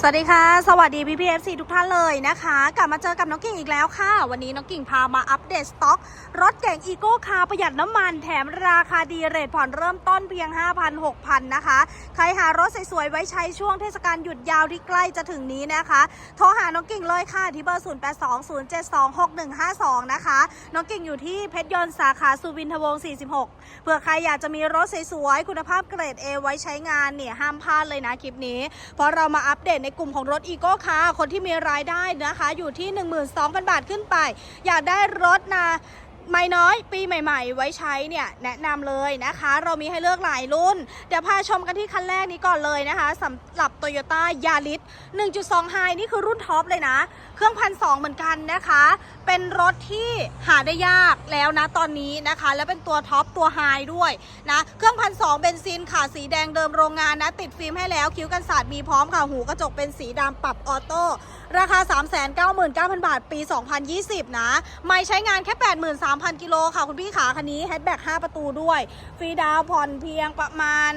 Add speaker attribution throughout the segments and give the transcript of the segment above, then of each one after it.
Speaker 1: สวัสดีค่ะ สวัสดีพี่พีเอฟซีทุกท่านเลยนะคะ กลับมาเจอกับน้องกิ่งอีกแล้วค่ะ วันนี้น้องกิ่งพามาอัปเดตสต็อก รถเก่งอีโก้คาร์ประหยัดน้ำมันแถมราคาดีเรทผ่อนเริ่มต้นเพียง 5,000 6,000 นะคะ ใครหารถสวยๆ ไว้ใช้ช่วงเทศกาลหยุดยาวที่ใกล้จะถึงนี้นะคะ โทรหาน้องกิ่งเลยค่ะที่เบอร์ 0820726152 นะคะ น้องกิ่งอยู่ที่เพชรยนต์สาขาสุวินทวงศ์46เผื่อใครอยากจะมีรถสวยๆคุณภาพเกรด A ไว้ใช้งานเนี่ยห้ามพลาดเลยนะคลิปนี้เพราะเรามาอัปเดตในกลุ่มของรถอีโก้ค่ะ คนที่มีรายได้นะคะ อยู่ที่ 12,000 บาทขึ้นไป อยากได้รถนะ ไม่น้อยปีใหม่ๆ ไว้ใช้เนี่ยแนะนำเลยนะคะ เรามีให้เลือกหลายรุ่น เดี๋ยวพาชมกันที่คันแรกนี้ก่อนเลยนะคะสำหรับ Toyota Yaris 1.2 High นี่คือรุ่นท็อปเลยนะ เครื่องพันสเหมือนกันนะคะ เป็นรถที่หาได้ยากแล้วนะตอนนี้นะคะ และเป็นตัวท็อปตัวไฮด้วยนะเครื่องพันสเบนซินค่ะสีแดงเดิมโรงงานนะ ติดฟิล์มให้แล้วคิ้วกันสาดมีพร้อมค่ะหูกระจกเป็นสีดำปรับออโต้ราคา 399,000 บาท ปี 2020 นะไม่ใช้งานแค่3,000 กิโลค่ะ คุณพี่ขาคันนี้แฮชแบ็ก5ประตูด้วย ฟรีดาวผ่อนเพียงประมาณ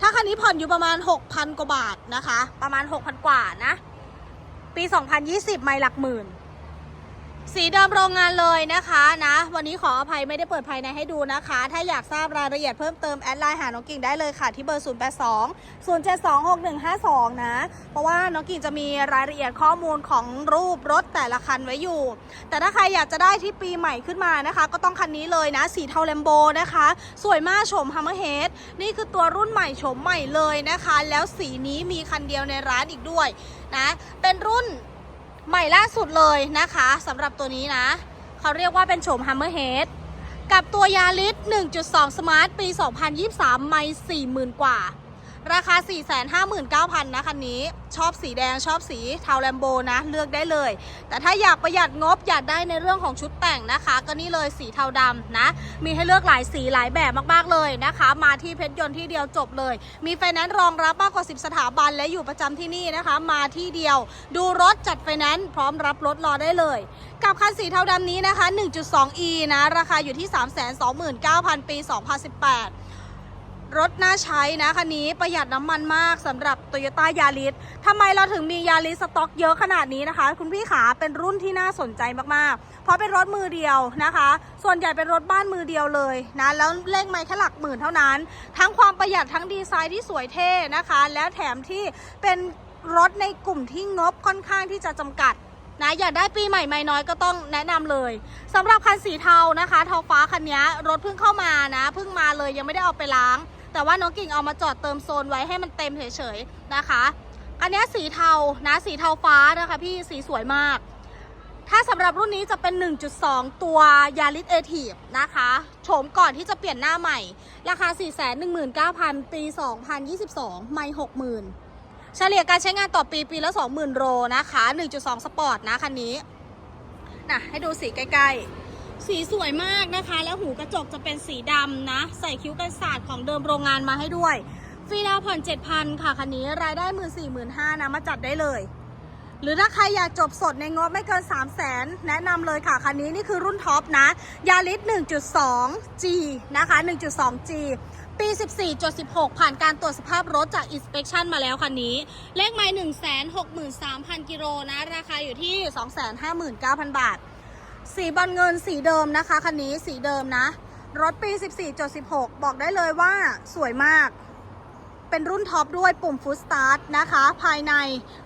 Speaker 1: ถ้าคันนี้ผ่อนอยู่ประมาณ 6,000 กว่าบาทนะคะ ประมาณ 6,000 กว่านะ ปี 2020 ไม่หลักหมื่น สีเดิมโรงงานเลยนะคะนะวันนี้ขออภัยไม่ได้เปิดภายในให้ดูนะคะ ถ้าอยากทราบรายละเอียดเพิ่มเติมแอดไลน์หาน้องกิ่งได้เลยค่ะ ที่เบอร์ 082 072 6152 นะ เพราะว่าน้องกิ่งจะมีรายละเอียดข้อมูลของรูปรถแต่ละคันไว้อยู่ แต่ถ้าใครอยากจะได้ที่ปีใหม่ขึ้นมานะคะ ก็ต้องคันนี้เลยนะ สีเทาแลมโบนะคะ สวยมากโฉมฮัมเมอร์เฮดนี่คือตัวรุ่นใหม่โฉมใหม่เลยนะคะ แล้วสีนี้มีคันเดียวในร้านอีกด้วยนะเป็นรุ่น ใหม่ล่าสุดเลยนะคะสำหรับตัวนี้นะ เขาเรียกว่าเป็นโฉม Hammerhead กับตัวยาลิส1.2 Smart ปี 2023 ไม่40,000 กว่า ราคา 459,000 นะคันนี้ชอบสีแดงชอบสีเทาแลมโบนะ เลือกได้เลย แต่ถ้าอยากประหยัดงบอยากได้ในเรื่องของชุดแต่งนะคะ ก็นี่เลยสีเทาดำนะ มีให้เลือกหลายสีหลายแบบมากๆเลยนะคะ มาที่เพชรยนต์ที่เดียวจบเลย มีไฟแนนซ์รองรับมากกว่า 10 สถาบันและอยู่ประจำที่นี่นะคะ มาที่เดียว ดูรถจัดไฟแนนซ์พร้อมรับรถรอได้เลย กับคันสีเทาดำนี้นะคะ 1.2e นะราคาอยู่ที่ 329,000 ปี 2018 รถน่าใช้นะคันนี้ประหยัดน้ำมันมากสำหรับ Toyota Yaris ทำไมเราถึงมี Yaris สต็อกเยอะขนาดนี้นะคะ คุณพี่ขาเป็นรุ่นที่น่าสนใจมากๆ เพราะเป็นรถมือเดียวนะคะ ส่วนใหญ่เป็นรถบ้านมือเดียวเลยนะแล้วเลขไม่แค่หลักหมื่นเท่านั้น ทั้งความประหยัดทั้งดีไซน์ที่สวยเท่นะคะ แล้วแถมที่เป็นรถในกลุ่มที่งบค่อนข้างที่จะจำกัดนะอยากได้ปีใหม่ไม่น้อยก็ต้องแนะนำเลยสำหรับคันสีเทานะคะเทาฟ้าคันนี้รถเพิ่งเข้ามานะเพิ่งมาเลยยังไม่ได้เอาไปล้าง แต่ว่าน้องกิ่งเอามาจอดเติมโซนไว้ให้มันเต็มเฉยๆนะคะ อันนี้สีเทานะสีเทาฟ้านะคะพี่สีสวยมาก ถ้าสำหรับรุ่นนี้จะเป็น 1.2 ตัวยาริสเอทีฟนะคะโฉมก่อนที่จะเปลี่ยนหน้าใหม่ ราคา 419,000 ปี 2022 ไม่ 60,000 เฉลี่ยการใช้งานต่อปีปีละ 20,000 โลนะคะ 1.2 สปอร์ตนะคันนี้นะให้ดูสีใกล้ๆ สีสวยมากนะคะ แล้วหูกระจกจะเป็นสีดำนะ ใส่คิ้วกันศาสตร์ของเดิมโรงงานมาให้ด้วย ฟรีดาวผ่อน 7,000 ค่ะคันนี้รายได้ 1 4 5 0 0 0นะมาจัดได้เลย หรือถ้าใครอยากจบสดในงบไม่เกิน 3 0 0แสนแนะนำเลยค่ะ คันนี้นี่คือรุ่นท็อปนะ ยาริส 1.2G นะคะ 1.2G ปี 14.16 ผ่านการตรวจสภาพรถจาก Inspection มาแล้วคันนี้ เลขไมล์163,000 กิโลนะ ราคาอยู่ที่ 259,000 บาท สีบอลเงินสีเดิมนะคะคันนี้สีเดิมนะ รถปี 14.16 บอกได้เลยว่าสวยมาก เป็นรุ่นท็อปด้วยปุ่มฟูสตาร์ทนะคะ ภายใน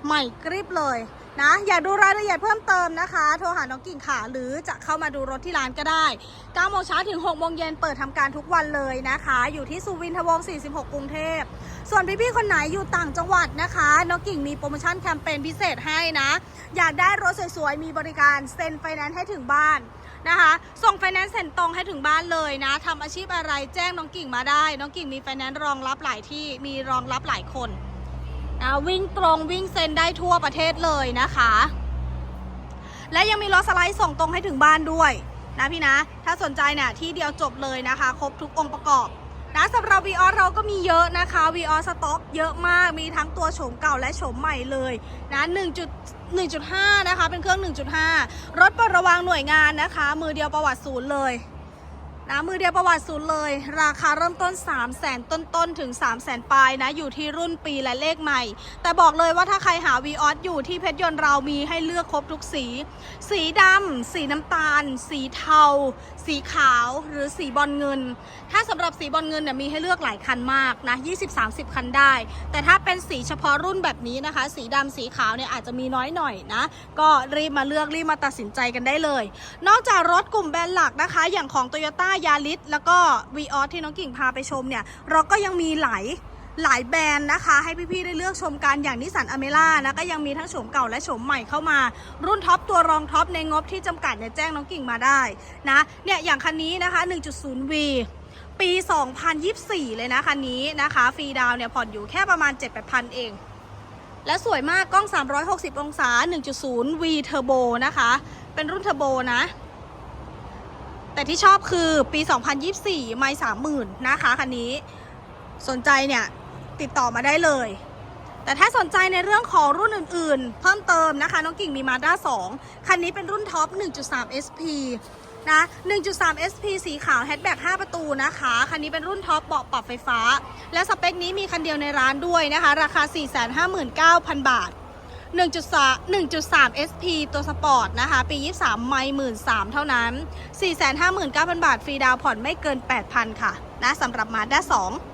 Speaker 1: ใหม่กริบเลย นะอยากดูรายละเอียดเพิ่มเติมนะคะ โทรหาน้องกิ่งขาหรือจะเข้ามาดูรถที่ร้านก็ได้9โมงเช้าถึง6โมงเย็นเปิดทำการทุกวันเลยนะคะ อยู่ที่สุวินทวงศ์46 กรุงเทพ ส่วนพี่ๆคนไหนอยู่ต่างจังหวัดนะคะ น้องกิ่งมีโปรโมชั่นแคมเปญพิเศษให้นะ อยากได้รถสวยๆ มีบริการเซ็นไฟแนนซ์ให้ถึงบ้านนะคะ ส่งไฟแนนซ์เซ็นตรงให้ถึงบ้านเลยนะทำอาชีพอะไรแจ้งน้องกิ่งมาได้ น้องกิ่งมีไฟแนนซ์รองรับหลายที่ มีรองรับหลายคน นะวิ่งตรงวิ่งเซนได้ทั่วประเทศเลยนะคะ และยังมีรถสไลด์ส่งตรงให้ถึงบ้านด้วยนะพี่นะ ถ้าสนใจเนี่ยที่เดียวจบเลยนะคะ ครบทุกองค์ประกอบนะสำหรับ v ีออเราก็มีเยอะนะคะ v ีออสต็อกเยอะมากมีทั้งตัวโฉมเก่าและโฉมใหม่เลยนะ1 1.5 นะคะ เป็นเครื่อง 1.5 รถปลดระวางหน่วยงานนะคะ มือเดียวประวัติศูนย์เลย นะมือเดียวประวัติศูนย์เลย ราคาเริ่มต้น 3 0 0แสนต้นๆถึง 3 0 0แสนปลายนะ อยู่ที่รุ่นปีและเลขใหม่ แต่บอกเลยว่าถ้าใครหา v ีออสอยู่ที่เพชรยนต์เรามีให้เลือกครบทุกสี สีดำสีน้ำตาล สีเทา สีขาวหรือสีบอลเงิน ถ้าสำหรับสีบอลเงินเนี่ยมีให้เลือกหลายคันมากนะ 20-30 คันได้ แต่ถ้าเป็นสีเฉพาะรุ่นแบบนี้นะคะ สีดำสีขาวเนี่ยอาจจะมีน้อยหน่อยนะ ก็รีบมาเลือกรีบมาตัดสินใจกันได้เลย นอกจากรถกลุ่มแบรนด์หลักนะคะ อย่างของ Toyota Yaris แล้วก็ v ีออที่น้องกิ่งพาไปชมเนี่ย เราก็ยังมีหลายหลายแบรนด์นะคะ ให้พี่ๆได้เลือกชมกันอย่างนิสสันอเมร่านะก็ยังมีทั้งโฉมเก่าและโฉมใหม่เข้ามา รุ่นท็อปตัวรองท็อปในงบที่จำกัดเนี่ยแจ้งน้องกิ่งมาได้นะเนี่ยอย่างคันนี้นะคะ 1.0V ปี 2024 เลยนะคันนี้นะคะ ฟรีดาวเนี่ยผ่อนอยู่แค่ประมาณ 7-8,000 เอง และสวยมากกล้อง 360 องศา 1.0 V Turbo นะคะ เป็นรุ่นเทอร์โบนะ แต่ที่ชอบคือปี 2024 ไม่30,000นะคะคันนี้ สนใจเนี่ยติดต่อมาได้เลย แต่ถ้าสนใจในเรื่องของรุ่นอื่นๆ เพิ่มเติมนะคะ น้องกิ่งมีมาด้า2 คันนี้เป็นรุ่นท็อป 1.3 SP นะ 1.3 SP สีขาวแฮชแบ็ก5ประตูนะคะ คันนี้เป็นรุ่นท็อปเบาะปรับไฟฟ้า และสเปคนี้มีคันเดียวในร้านด้วยนะคะ ราคา 459,000 บาท 1.3 1.3 SP ตัวสปอร์ตนะคะ ปี 23 ไม่13,000เท่านั้น 459,000 บาท ฟรีดาวน์ผ่อนไม่เกิน 8,000 ค่ะ นะสำหรับมาด้า2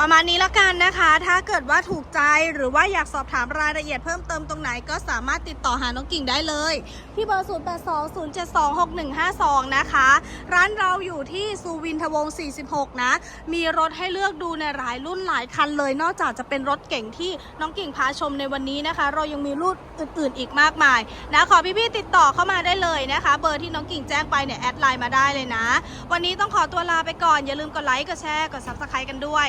Speaker 1: ประมาณนี้ละกันนะคะ ถ้าเกิดว่าถูกใจหรือว่าอยากสอบถามรายละเอียดเพิ่มเติมตรงไหนก็สามารถติดต่อหาน้องกิ่งได้เลย ที่เบอร์ 0820726152 นะคะ ร้านเราอยู่ที่สุวินทวงศ์46 นะ มีรถให้เลือกดูในหลายรุ่นหลายคันเลย นอกจากจะเป็นรถเก่งที่น้องกิ่งพาชมในวันนี้นะคะ เรายังมีรุ่นอื่นๆอีกมากมายนะขอพี่ๆติดต่อเข้ามาได้เลยนะคะ เบอร์ที่น้องกิ่งแจ้งไปเนี่ยแอดไลน์มาได้เลยนะ วันนี้ต้องขอตัวลาไปก่อนอย่าลืมกดไลค์กดแชร์กด subscribe กันด้วย